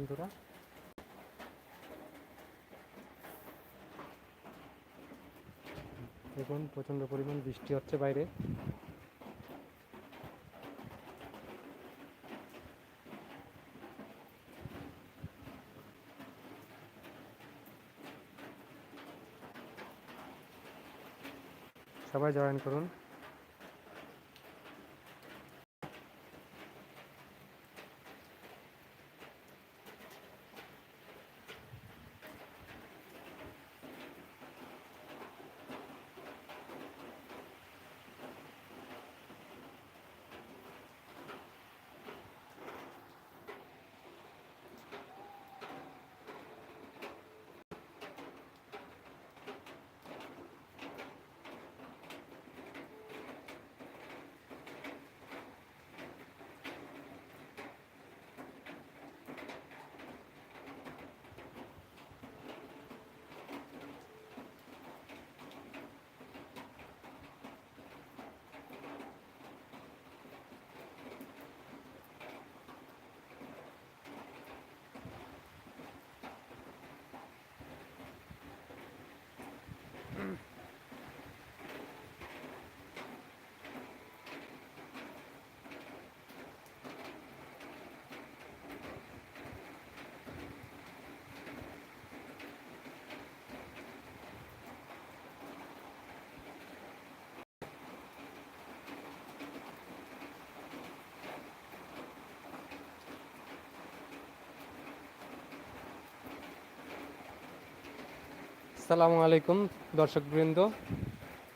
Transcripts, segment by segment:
বন্ধুরা। দেখুন প্রচণ্ড পরিমাণ বৃষ্টি হচ্ছে বাইরে। সবাই জয়েন করুন। আসসালামু আলাইকুম, দর্শকবৃন্দ।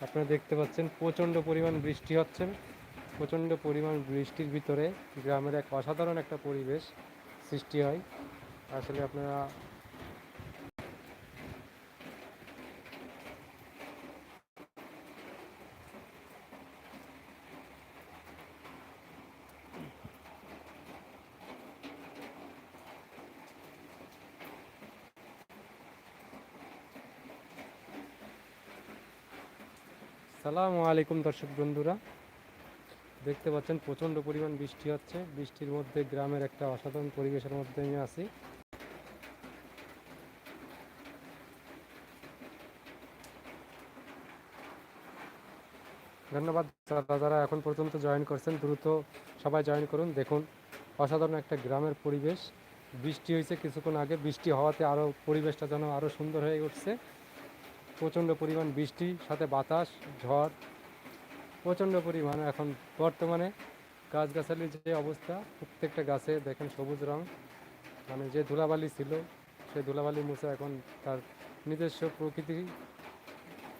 আপনারা দেখতে পাচ্ছেন, প্রচণ্ড পরিমাণ বৃষ্টি হচ্ছে। প্রচণ্ড পরিমাণ বৃষ্টির ভিতরে গ্রামের এক অসাধারণ একটা পরিবেশ সৃষ্টি হয়। আসলে আপনারা সালামু আলাইকুম দর্শক বন্ধুরা। দেখতে পাচ্ছেন প্রচণ্ড পরিমাণ বৃষ্টি হচ্ছে। বৃষ্টির মধ্যে গ্রামের একটা অসাধারণ পরিবেশের মধ্যে আমি আছি। ধন্যবাদ যারা যারা এখন পর্যন্ত জয়েন করছেন, দ্রুত সবাই জয়েন করুন। দেখুন, অসাধারণ একটা গ্রামের পরিবেশ। বৃষ্টি হয়েছে কিছুক্ষণ আগে। বৃষ্টি হওয়াতে আরও পরিবেশটা যেন আরও সুন্দর হয়ে উঠছে। প্রচণ্ড পরিমাণ বৃষ্টি সাথে বাতাস ঝড় প্রচণ্ড পরিমাণ এখন বর্তমানে গাছগাছালির যে অবস্থা প্রত্যেকটা গাছে দেখেন সবুজ রং। মানে যে ধুলাবালি ছিল সেই ধুলাবালি মুছে এখন তার নিজস্ব প্রকৃতি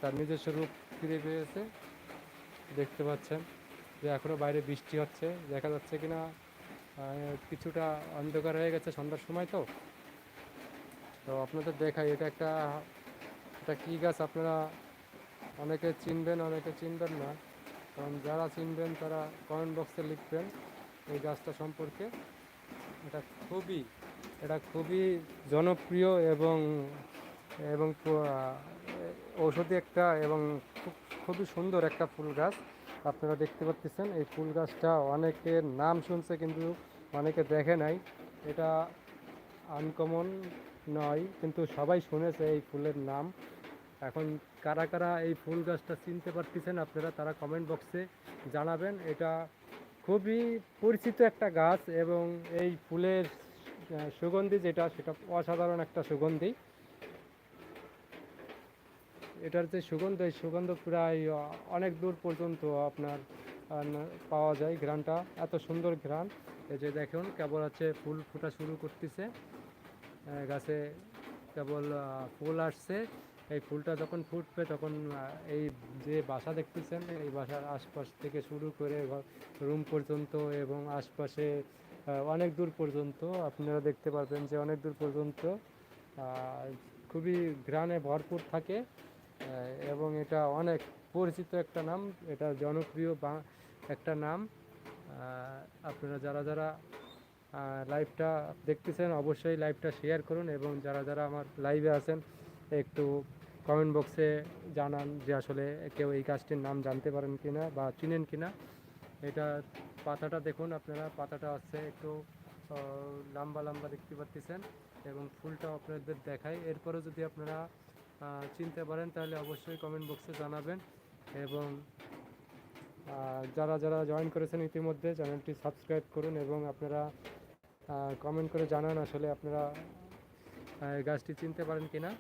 তার নিজস্ব রূপ ফিরে পেয়েছে। দেখতে পাচ্ছেন যে এখনও বাইরে বৃষ্টি হচ্ছে দেখা যাচ্ছে কিনা আহ, কিছুটা অন্ধকার হয়ে গেছে সন্ধ্যার সময় তো। তো আপনাদের দেখাই এটা একটা এটা কী গাছ আপনারা অনেকে চিনবেন অনেকে চিনবেন না। কারণ যারা চিনবেন তারা কমেন্ট বক্সে লিখবেন এই গাছটা সম্পর্কে। এটা খুবই এটা খুবই জনপ্রিয় এবং এবং ঔষধি একটা এবং খুব, খুবই সুন্দর একটা ফুল গাছ। আপনারা দেখতে পাচ্ছেন এই ফুল গাছটা অনেকের নাম শুনছে কিন্তু অনেকে দেখে নাই। এটা আনকমন নয়, কিন্তু সবাই শুনেছে এই ফুলের নাম। এখন কারা কারা এই ফুল গাছটা চিনতে পারতেছেন আপনারা, তারা কমেন্ট বক্সে জানাবেন। এটা খুবই পরিচিত একটা গাছ এবং এই ফুলের সুগন্ধি যেটা, সেটা অসাধারণ একটা সুগন্ধি। এটার যে সুগন্ধ, এই সুগন্ধ প্রায় অনেক দূর পর্যন্ত আপনার পাওয়া যায় ঘ্রাণটা। এত সুন্দর ঘ্রাণ। এই যে দেখুন, কেবল হচ্ছে ফুল ফোটা শুরু করতেছে। গাছে কেবল ফুল আসছে। এই ফুলটা যখন ফুটবে, তখন এই যে বাসা দেখতেছেন, এই বাসার আশপাশ থেকে শুরু করে রুম পর্যন্ত এবং আশপাশে অনেক দূর পর্যন্ত আপনারা দেখতে পারবেন যে অনেক দূর পর্যন্ত খুবই ঘ্রাণে ভরপুর থাকে এবং এটা অনেক পরিচিত একটা নাম, এটা জনপ্রিয় বা, একটা নাম আপনারা যারা যারা লাইভটা দেখতেছেন অবশ্যই লাইভটা শেয়ার করুন এবং যারা যারা আমার লাইভে আছেন একটু কমেন্ট বক্সে জানান যে আসলে কেউ এই গাছটির নাম জানতে পারেন কিনা বা চিনেন কিনা। এটা পাতাটা দেখুন আপনারা, পাতাটা আছে একটু লম্বা লম্বা দেখতে পাচ্ছেন এবং ফুলটা আপনাদের দেখাই এরপরেও যদি আপনারা চিনতে পারেন তাহলে অবশ্যই কমেন্ট বক্সে জানাবেন এবং যারা যারা জয়েন করেছেন ইতিমধ্যে চ্যানেলটি সাবস্ক্রাইব করুন এবং আপনারা কমেন্ট করে জানান আসলে আপনারা গাছটি চিনতে পারেন কিনা।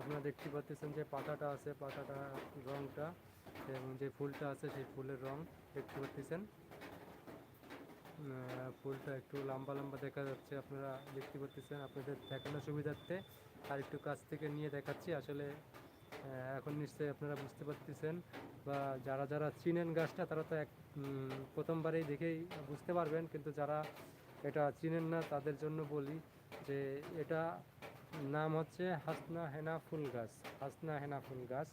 আপনারা দেখতে পাচ্ছেন যে পাতাটা আছে, পাতাটা, রংটা, এবং যে ফুলটা আছে সেই ফুলের রং দেখতে পাচ্ছেন। ফুলটা একটু লম্বা লম্বা দেখা যাচ্ছে, আপনারা দেখতে পাচ্ছেন। আপনাদের দেখানোর সুবিধার্থে আর একটু কাছ থেকে নিয়ে দেখাচ্ছি। আসলে এখন নিশ্চয়ই আপনারা বুঝতে পারতেছেন বা যারা যারা চিনেন গাছটা, তারা তো এক প্রথমবারেই দেখেই বুঝতে পারবেন। কিন্তু যারা এটা চিনেন না, তাদের জন্য বলি যে এটা নাম হচ্ছে হাসনা হেনা ফুল গাছ, হাসনা হেনা ফুল গাছ।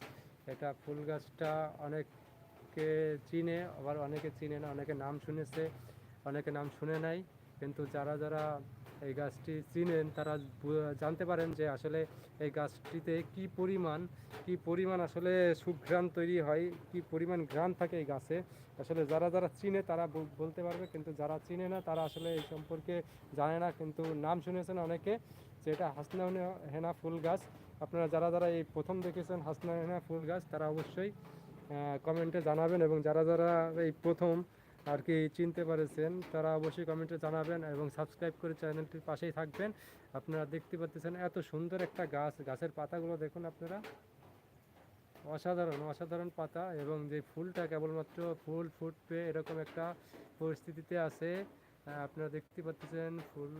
এটা ফুল গাছটা অনেকে চিনে, আবার অনেকে চিনে না, অনেকে নাম শুনেছে, অনেকে নাম শুনে নাই। কিন্তু যারা যারা এই গাছটি চিনেন, তারা জানতে পারেন যে আসলে এই গাছটিতে কি পরিমাণ কি পরিমাণ আসলে সুঘ্রাণ তৈরি হয়, কি পরিমাণ ঘ্রাণ থাকে এই গাছে। আসলে যারা যারা চিনে তারা বলতে পারবে, কিন্তু যারা চিনে না তারা আসলে এই সম্পর্কে জানে না, কিন্তু নাম শুনেছেন অনেকে। যে এটা হাসনা হেনা ফুল গাছ। আপনারা যারা যারা এই প্রথম দেখেছেন হাসনা হেনা ফুল গাছ, তারা অবশ্যই কমেন্টে জানাবেন এবং যারা যারা এই প্রথম আর কি চিনতে পারেছেন, তারা অবশ্যই কমেন্টে জানাবেন এবং সাবস্ক্রাইব করে চ্যানেলটির পাশেই থাকবেন। আপনারা দেখতে পাচ্ছেন এত সুন্দর একটা গাছ। গাছের পাতাগুলো দেখুন আপনারা। অসাধারণ অসাধারণ পাতা এবং যে ফুলটা কেবলমাত্র ফুল ফুটবে এরকম একটা পরিস্থিতিতে আছে। আপনারা দেখতে পাচ্ছেন ফুল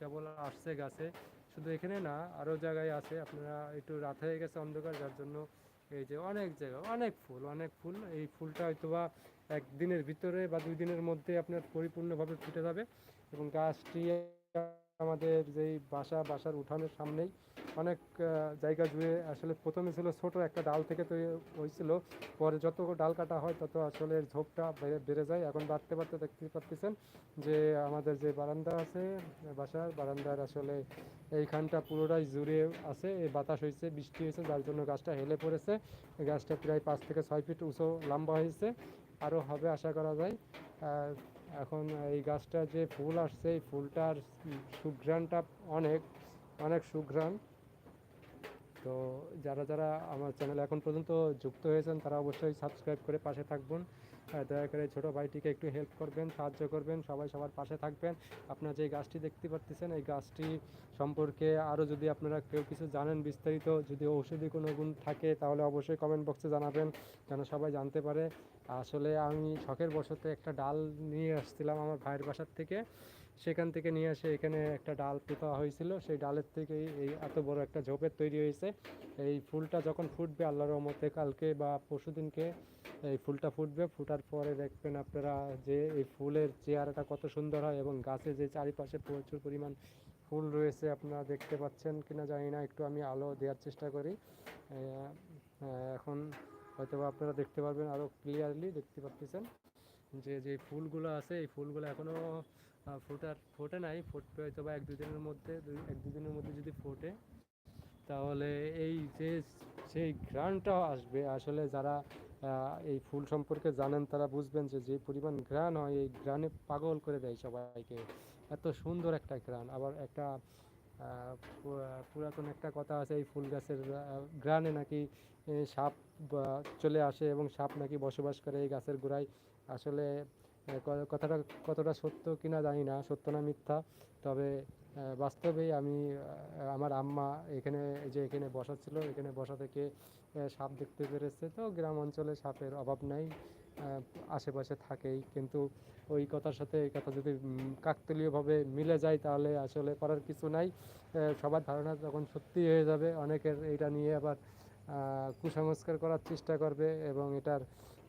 কেবল আসছে গাছে। শুধু এখানে না আরও জায়গায় আছে। আপনারা একটু রাত হয়ে গেছে অন্ধকার, যার জন্য এই যে অনেক জায়গা, অনেক ফুল অনেক ফুল। এই ফুলটা হয়তো বা একদিনের ভিতরে বা দুই দিনের মধ্যে আপনার পরিপূর্ণভাবে ফুটে যাবে এবং গাছটি আমাদের যেই বাসা, বাসার উঠানের সামনেই অনেক জায়গা জুড়ে আসলে প্রথমে ছিল ছোট একটা ডাল থেকে তৈরি হয়েছিল। পরে যত ডাল কাটা হয় তত আসলে ঝোপটা বেড়ে- যায়। এখন বাড়তে বাড়তে দেখতে পাচ্ছেন যে আমাদের যে বারান্দা আছে, বাসার বারান্দার আসলে এইখানটা পুরোটাই জুড়ে আছে। বাতাস হয়েছে, বৃষ্টি হয়েছে, যার জন্য গাছটা হেলে পড়েছে। গাছটা প্রায় পাঁচ থেকে ছয় ফিট উঁচু লম্বা হয়েছে। আরও হবে আশা করা যায়। আর এখন এই গাছটা যে ফুল আসছে, এই ফুলটার সুঘ্রাণটা অনেক অনেক সুঘ্রাণ। তো যারা যারা আমার চ্যানেল এখন পর্যন্ত যুক্ত হয়েছেন, তারা অবশ্যই সাবস্ক্রাইব করে পাশে থাকবেন। দয়া করে ছোট ভাইটিকে একটু হেল্প করবেন, সাহায্য করবেন, সবাই সবার পাশে থাকবেন। আপনারা যে গাছটি দেখতে পাচ্ছেন এই গাছটি সম্পর্কে আরও যদি আপনারা কেউ কিছু জানেন বিস্তারিত, যদি ঔষধি কোনো গুণ থাকে, তাহলে অবশ্যই কমেন্ট বক্সে জানাবেন, যেন সবাই জানতে পারে। আসলে আমি শখের বশতে একটা ডাল নিয়ে আসছিলাম আমার ভাইয়ের বাসার থেকে। সেখান থেকে নিয়ে এসে এখানে একটা ডাল পোতা হয়েছিল। সেই ডালের থেকেই এই এত বড় একটা ঝোপের তৈরি হয়েছে। এই ফুলটা যখন ফুটবে আল্লাহ রহমতে কালকে বা পরশুদিনকে এই ফুলটা ফুটবে। ফুটার পরে দেখবেন আপনারা যে এই ফুলের চেহারাটা কত সুন্দর হয় এবং গাছে যে চারিপাশে প্রচুর পরিমাণ ফুল রয়েছে আপনারা দেখতে পাচ্ছেন কিনা জানি না, একটু আমি আলো দেওয়ার চেষ্টা করি। এখন হয়তো আপনারা দেখতে পারবেন আরও ক্লিয়ারলি দেখতে পাচ্ছেন যে যে ফুলগুলো আছে, এই ফুলগুলো এখনও ফোটার ফোটে নাই, ফুটবে হয়তো বা এক দুই দিনের মধ্যে এক দুই দিনের মধ্যে যদি ফোটে, তাহলে এই যে সেই ঘ্রাণটা আসবে। আসলে যারা এই ফুল সম্পর্কে জানেন, তারা বুঝবেন যে যে পরিমাণ ঘ্রাণ হয়, এই ঘ্রাণে পাগল করে দেয় সবাইকে। এত সুন্দর একটা ঘ্রাণ। আবার একটা পুরাতন একটা কথা আছে, এই ফুল গাছের ঘ্রাণে নাকি সাপ চলে আসে এবং সাপ নাকি বসবাস করে এই গাছের গোড়ায়। আসলে কথাটা, কতটা সত্য কিনা জানি না, সত্য না মিথ্যা। তবে বাস্তবেই আমি আমার আম্মা এখানে যে এখানে বসা ছিল এখানে বসা থেকে সাপ দেখতে পেরেছে। তো গ্রাম অঞ্চলে সাপের অভাব নাই আশেপাশে থাকেই। কিন্তু ওই কথার সাথে, এই কথা যদি কাকতালীয়ভাবে মিলে যায়, তাহলে আসলে করার কিছু নাই। সবার ধারণা যখন সত্যি হয়ে যাবে, অনেকের এটা নিয়ে আবার কুসংস্কার করার চেষ্টা করবে এবং এটার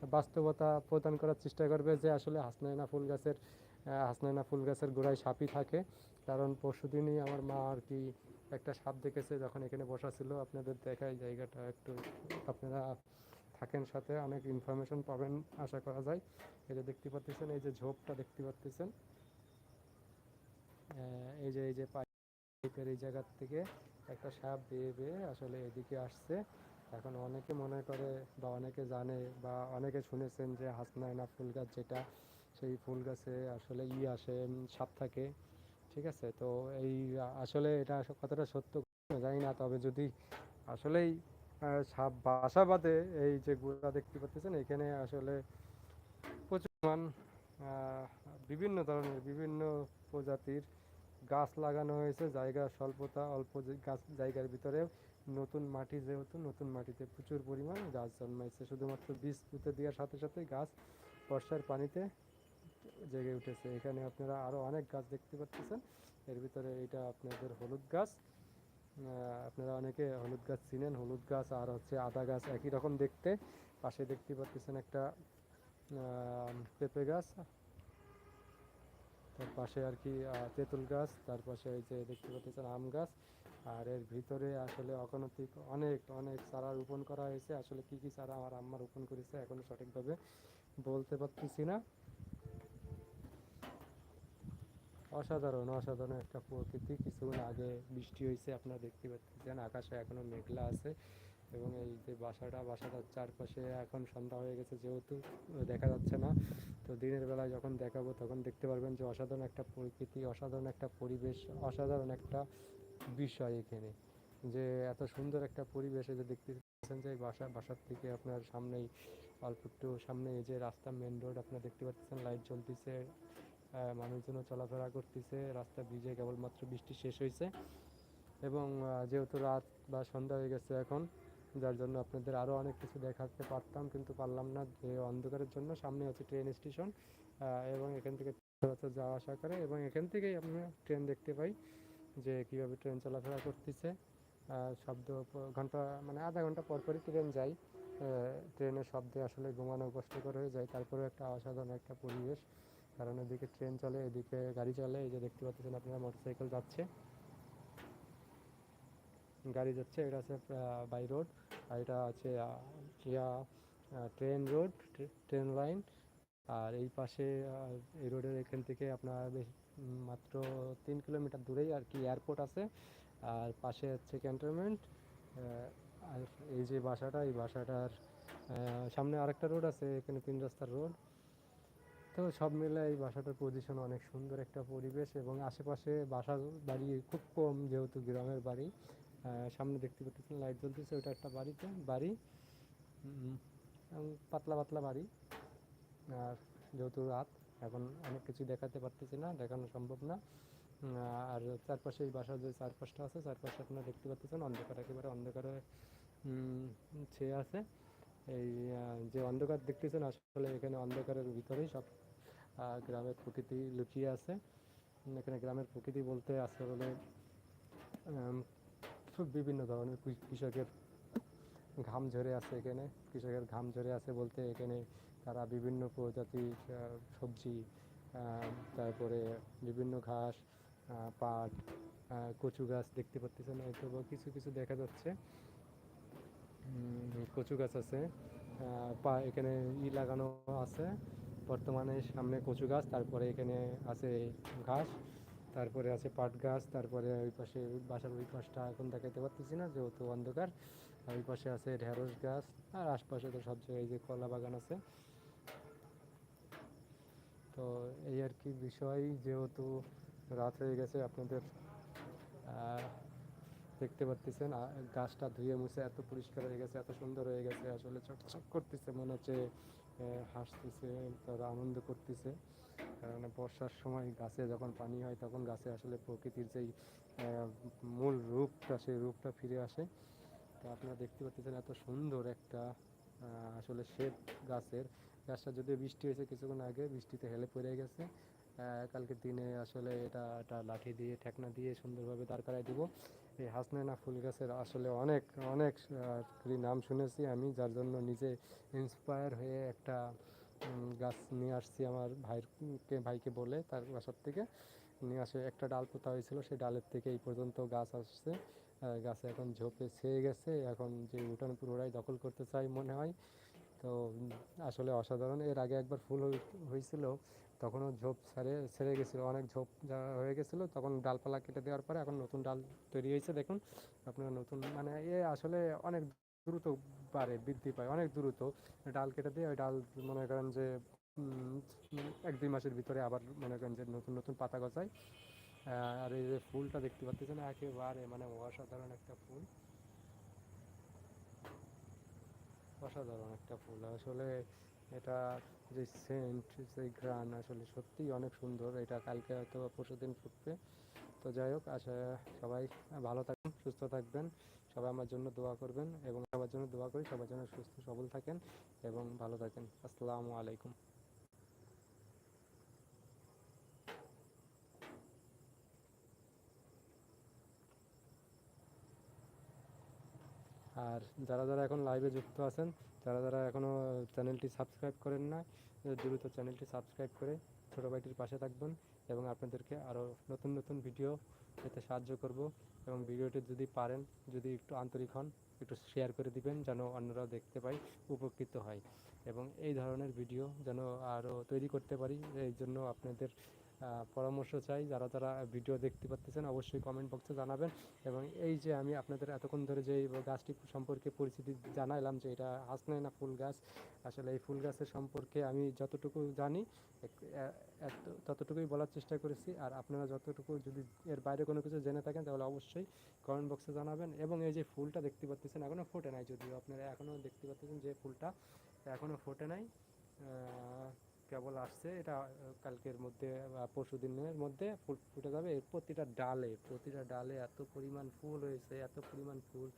বাস্তবতা প্রদান করার চেষ্টা করবে যে আসলে হাসনাইনা ফুল গাছের আহ, হাসনাইনা ফুল গাছের গোড়ায় সাপই থাকে। কারণ পরশুদিনই আমার মা আর কি একটা সাপ দেখেছে যখন এখানে বসা ছিল। আপনাদের দেখাই জায়গাটা একটু আপনারা থাকেন সাথে অনেক ইনফরমেশন পাবেন আশা করা যায়। এই যে দেখতে পাচ্ছেন এই যে ঝোপটা দেখতে পাচ্ছেন। এই যে এই যে পাইপের এই জায়গার থেকে একটা সাপ বেয়ে বেয়ে আসলে এদিকে আসছে। এখন অনেকে মনে করে বা অনেকে জানে বা অনেকে শুনেছেন যে হাসনাইনা ফুল গাছ যেটা সেই ফুল গাছে আসলে ই আসে সাপ থাকে। ঠিক আছে? তো এই আসলে এটা কতটা সত্য জানি না তবে যদি আসলেই সাপ বাসা বাঁধে এই যে গুড়া দেখতে পাচ্ছেন এখানে আসলে প্রচুর আহ, বিভিন্ন ধরনের বিভিন্ন প্রজাতির গাছ লাগানো হয়েছে জায়গা স্বল্পতা অল্প গাছ জায়গার ভিতরে নতুন মাটি যেহেতু, নতুন মাটিতে প্রচুর পরিমাণ গাছ জন্মাইছে। শুধুমাত্র বীজ পুঁতে দেওয়ার সাথে সাথে গাছ বর্ষার পানিতে জেগে উঠেছে। এখানে আপনারা আরও অনেক গাছ দেখতে পাচ্ছেন। এর ভিতরে এটা আপনাদের হলুদ গাছ। আপনারা অনেকে হলুদ গাছ চিনেন। হলুদ গাছ আর হচ্ছে আদা গাছ একই রকম দেখতে। পাশে দেখতে পাচ্ছেন একটা পেঁপে গাছ। তার পাশে আর কি তেঁতুল গাছ। তার পাশে এই যে দেখতে পাচ্ছেন আম গাছ। আর এর ভিতরে আসলে অগণতিক অনেক অনেক চারা রোপণ করা হয়েছে। আসলে কি কি চারা আমার আম্মা রোপণ করেছে এখনও সঠিকভাবে বলতে পারতেছি না। অসাধারণ অসাধারণ একটা প্রকৃতি। কিছুক্ষণ আগে বৃষ্টি হয়েছে, আপনারা দেখতে পাচ্ছেন, আকাশে এখনও মেঘলা আছে এবং এই যে বাসাটা, বাসাটার চারপাশে এখন সন্ধ্যা হয়ে গেছে যেহেতু দেখা যাচ্ছে না। তো দিনের বেলায় যখন দেখাবো তখন দেখতে পারবেন যে অসাধারণ একটা প্রকৃতি, অসাধারণ একটা পরিবেশ, অসাধারণ একটা বিষয় এখানে যে এত সুন্দর একটা পরিবেশে যে দেখতে পাচ্ছেন যে বাসা বাসার থেকে আপনার সামনেই অল্প একটু সামনে এই যে রাস্তা মেন রোড আপনার দেখতে পাচ্ছেন লাইট জ্বলতেছে আহ, মানুষজনও চলাফেরা করতেছে রাস্তা ভিজে কেবলমাত্র বৃষ্টি শেষ হয়েছে এবং যেহেতু রাত বা সন্ধ্যা হয়ে গেছে এখন যার জন্য আপনাদের আরও অনেক কিছু দেখাতে পারতাম কিন্তু পারলাম না যে অন্ধকারের জন্য সামনে হচ্ছে ট্রেন স্টেশন এবং এখান থেকে যাওয়া আসা করে এবং এখান থেকেই আমরা ট্রেন দেখতে পাই। যে কীভাবে ট্রেন চলাফেরা করতেছে শব্দ ঘণ্টা মানে আধা ঘণ্টা পর পরই ট্রেন যায়। ট্রেনের শব্দে আসলে ঘুমানো কষ্টকর হয়ে যায়। তারপরেও একটা অসাধারণ একটা পরিবেশ। কারণ এদিকে ট্রেন চলে, এদিকে গাড়ি চলে। এই যে দেখতে পাচ্ছেন আপনারা, মোটরসাইকেল যাচ্ছে। গাড়ি যাচ্ছে, এটা আছে বাই রোড। আর এটা আছে ইয়া ট্রেন রোড ট্রেন লাইন। আর এই পাশে এই রোডের এখান থেকে আপনার বেশ মাত্র তিন কিলোমিটার দূরেই আর কি এয়ারপোর্ট আছে। আর পাশে হচ্ছে ক্যান্টনমেন্ট আর এই যে বাসাটা, এই বাসাটার সামনে আরেকটা রোড আছে, এখানে তিন রাস্তার রোড তো সব মিলে এই বাসাটার পজিশন অনেক সুন্দর একটা পরিবেশ এবং আশেপাশে বাসা বাড়ি খুব কম যেহেতু গ্রামের বাড়ি। সামনে দেখতে পাচ্ছেন লাইট জ্বলতেছে ওইটা একটা বাড়িতে, বাড়ি। পাতলা পাতলা বাড়ি। আর যেহেতু রাত এখন অনেক কিছু দেখাতে পারতেছি না, দেখানো সম্ভব না। আর চারপাশে এই বাসার যে চারপাশটা আছে, চারপাশে আপনারা দেখতে পাচ্ছেন অন্ধকার, একেবারে অন্ধকারে ছেয়ে আছে। এই যে অন্ধকার দেখতেছেন, আসলে এখানে অন্ধকারের ভিতরেই সব গ্রামের প্রকৃতি লুকিয়ে আছে। এখানে গ্রামের প্রকৃতি বলতে আসলে বিভিন্ন ধরনের কৃষকের ঘাম ঝরে আছে এখানে। কৃষকের ঘাম ঝরে আছে বলতে এখানে তারা বিভিন্ন প্রজাতির সবজি তারপরে বিভিন্ন ঘাস পাট কচু গাছ দেখতে পাচ্ছেন হয়তো বা কিছু কিছু দেখা যাচ্ছে। কচু গাছ আছে পা, এখানে ই লাগানো আছে, বর্তমানে সামনে কচু গাছ, তারপরে এখানে আছে ঘাস, তারপরে আছে পাট গাছ, তারপরে ওই পাশে বাসার ওই পাশটা এখন দেখাতে পারতেছি না, যেহেতু অন্ধকার ওই পাশে আছে ঢেঁড়স গাছ, আর আশপাশে তো সব জায়গায় যে কলা বাগান আছে তো এই আর কি বিষয় যেহেতু রাত হয়ে গেছে, আপনাদের দেখতে পাচ্ছেন গাছটা ধুয়ে মুছে এত পরিষ্কার হয়ে গেছে, এত সুন্দর হয়ে গেছে, আসলে চকচক করতেছে, মনে হচ্ছে হাসতেছে, তারা আনন্দ করতেছে। কারণ বর্ষার সময় গাছে যখন পানি হয়, তখন গাছে আসলে প্রকৃতির যেই মূল রূপটা, সেই রূপটা ফিরে আসে। তো আপনারা দেখতে পাচ্ছেন এত সুন্দর একটা আসলে শেড গাছের গাছটা যদিও বৃষ্টি হয়েছে কিছুক্ষণ আগে, বৃষ্টিতে হেলে পড়ে গেছে। কালকের দিনে আসলে এটা একটা লাঠি দিয়ে, ঠেকনা দিয়ে সুন্দরভাবে দাঁড় করাই দিব। এই হাসনাইনা ফুল গাছের আসলে অনেক অনেক নাম শুনেছি আমি, যার জন্য নিজে ইন্সপায়ার হয়ে একটা গাছ নিয়ে আসছি আমার ভাইকে ভাইকে বলে তার বাসার থেকে। নিয়ে আসে, একটা ডাল পোতা হয়েছিল, সেই ডালের থেকে এই পর্যন্ত গাছ আসছে। গাছে এখন ঝোপে ছেয়ে গেছে। এখন যে উঠান পুরোটাই দখল করতে চাই মনে হয়। তো আসলে অসাধারণ। এর আগে একবার ফুল হয়েছিল, তখনও ঝোপ ছেড়ে ছেড়ে গেছিল, অনেক ঝোপ যা হয়ে গেছিল, তখন ডালপালা কেটে দেওয়ার পরে এখন নতুন ডাল তৈরি হয়েছে, দেখুন, আপনারা নতুন মানে এ আসলে অনেক দ্রুত বাড়ে, বৃদ্ধি পায়, অনেক দ্রুত। ডাল কেটে দিয়ে ওই ডাল মনে করেন যে এক দুই মাসের ভিতরে আবার মনে করেন যে নতুন নতুন পাতা গজায়। আর এই যে ফুলটা দেখতে পাচ্ছেন, একেবারে মানে অসাধারণ একটা ফুল। অসাধারণ একটা ফুল। আসলে এটা যে সেন্ট যে ঘ্রাণ আসলে সত্যিই অনেক সুন্দর। এটা কালকে হয়তো পরশু দিন ফুটবে। তো যাই হোক, আশা সবাই ভালো থাকবেন, সুস্থ থাকবেন। সবাই আমার জন্য দোয়া করবেন এবং সবার জন্য দোয়া করি, সবার জন্য সুস্থ, সবল থাকেন এবং ভালো থাকেন। আসসালামু আলাইকুম। আর যারা যারা এখন লাইভে যুক্ত আছেন, যারা যারা এখনও চ্যানেলটি সাবস্ক্রাইব করেন না দ্রুত চ্যানেলটি সাবস্ক্রাইব করে ছোটো ভাইটির পাশে থাকবেন এবং আপনাদেরকে আরও নতুন নতুন ভিডিও পেতে সাহায্য করব এবং ভিডিওটি যদি পারেন, যদি একটু আন্তরিক হন, একটু শেয়ার করে দিবেন যেন অন্যরাও দেখতে পাই উপকৃত হয়। এবং এই ধরনের ভিডিও যেন আরও তৈরি করতে পারি, এই জন্য আপনাদের পরামর্শ চাই। যারা যারা ভিডিও দেখতে পাচ্ছেন অবশ্যই কমেন্ট বক্সে জানাবেন। এবং এই যে আমি আপনাদের এতক্ষণ ধরে যে গাছটি সম্পর্কে পরিচিতি জানাইলাম যে এটা হাসনাইনা ফুল গাছ, আসলে এই ফুল গাছের সম্পর্কে আমি যতটুকু জানি ততটুকুই বলার চেষ্টা করেছি। আর আপনারা যতটুকু যদি এর বাইরে কোনো কিছু জেনে থাকেন, তাহলে অবশ্যই কমেন্ট বক্সে জানাবেন। এবং এই যে ফুলটা দেখতে পাচ্ছেন এখনও ফোটে নাই যদিও। আপনারা এখনও দেখতে পাচ্ছেন যে ফুলটা এখনও ফোটে নাই। কেবল আসছে, এটা কালকের মধ্যে বা পরশু দিনের মধ্যে ফুল ফুটে যাবে। এর প্রতিটা ডালে প্রতিটা ডালে এত পরিমাণ ফুল হয়েছে, এত পরিমাণ ফুল।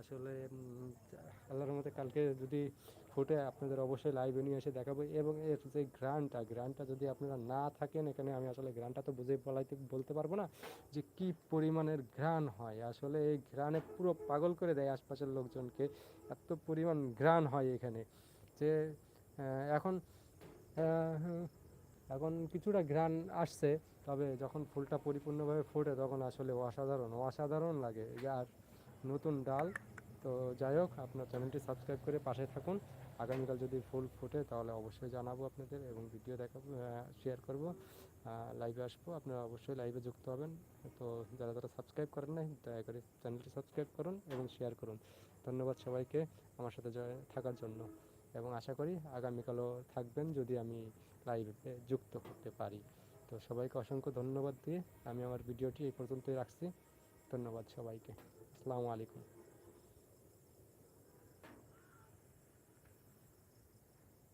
আসলে আল্লাহর মতে কালকে যদি ফুটে, আপনাদের অবশ্যই লাইভে নিয়ে এসে দেখাবো। এবং এর যে গ্রানটা গ্রানটা যদি আপনারা না থাকেন, এখানে আমি আসলে গ্রানটা তো বুঝে বলাইতে, বলতে পারব না যে কি পরিমাণের ঘ্রাণ হয়। আসলে এই ঘ্রাণে পুরো পাগল করে দেয় আশপাশের লোকজনকে। এত পরিমাণ ঘ্রাণ হয় এখানে যে এখন এখন কিছুটা ঘ্রাণ আসছে, তবে যখন ফুলটা পরিপূর্ণভাবে ফোটে তখন আসলে অসাধারণ অসাধারণ লাগে। আর নতুন ডাল, তো যাই হোক, আপনার চ্যানেলটি সাবস্ক্রাইব করে পাশে থাকুন। আগামীকাল যদি ফুল ফোটে তাহলে অবশ্যই জানাব আপনাদের এবং ভিডিও দেখাবো শেয়ার করব। লাইভে আসব, আপনারা অবশ্যই লাইভে যুক্ত হবেন। তো যারা যারা সাবস্ক্রাইব করেন নাই, দয়া করে চ্যানেলটি সাবস্ক্রাইব করুন এবং শেয়ার করুন। ধন্যবাদ সবাইকে আমার সাথে থাকার জন্য। এবং আশা করি আগামীকালও থাকবেন যদি আমি লাইভে যুক্ত করতে পারি। তো সবাইকে অসংখ্য ধন্যবাদ দিয়ে আমি আমার ভিডিওটি এই পর্যন্তই রাখছি। ধন্যবাদ সবাইকে। আসসালামু আলাইকুম।